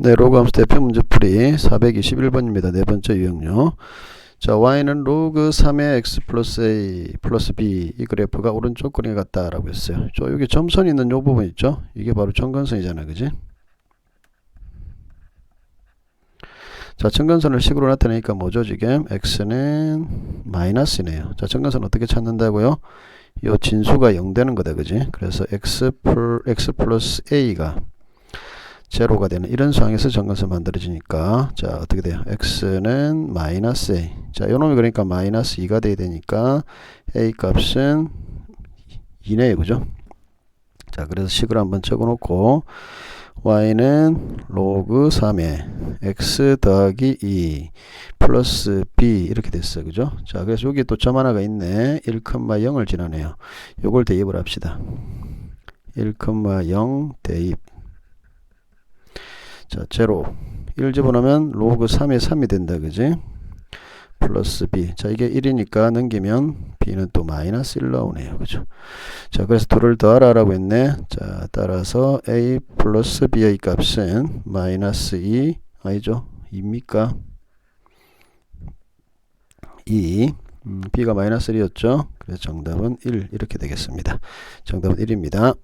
네, 로그 함수 대표 문제풀이 421번입니다. 네 번째 유형요. 자, y는 로그 3의 x 플러스 a 플러스 b 이 그래프가 오른쪽 그림에 같다라고 했어요. 저 여기 점선 있는 요 부분 있죠? 이게 바로 청근선이잖아, 그지? 자, 청근선을 식으로 나타내니까 뭐죠, 지금? x는 마이너스네요. 자, 청근선 어떻게 찾는다고요? 요 진수가 0 되는 거다, 그지? 그래서 x 플 x 플러스 a가 제로가 되는 이런 상황에서 정근선 만들어지니까 자 어떻게 돼요? X는 마이너스 a. 자 요놈이 그러니까 마이너스 2가 돼야 되니까 a 값은 2네요. 그죠? 자 그래서 식을 한번 적어 놓고 y는 로그 3에 x 더하기 2 플러스 b 이렇게 됐어요. 그죠? 자 그래서 여기 또 점 하나가 있네. 1,0을 지나네요. 요걸 대입을 합시다. 1,0 대입 자, 제로. 1 집어넣으면 로그 3에 3이 된다. 그지? 플러스 b. 자, 이게 1이니까 넘기면 b는 또 마이너스 1 나오네요. 그죠? 자, 그래서 둘을 더하라라고 했네. 자, 따라서 a 플러스 b의 값은 마이너스 2 아니죠? 2입니까? 2. 음, b가 마이너스 1이었죠? 그래서 정답은 1 이렇게 되겠습니다. 정답은 1입니다.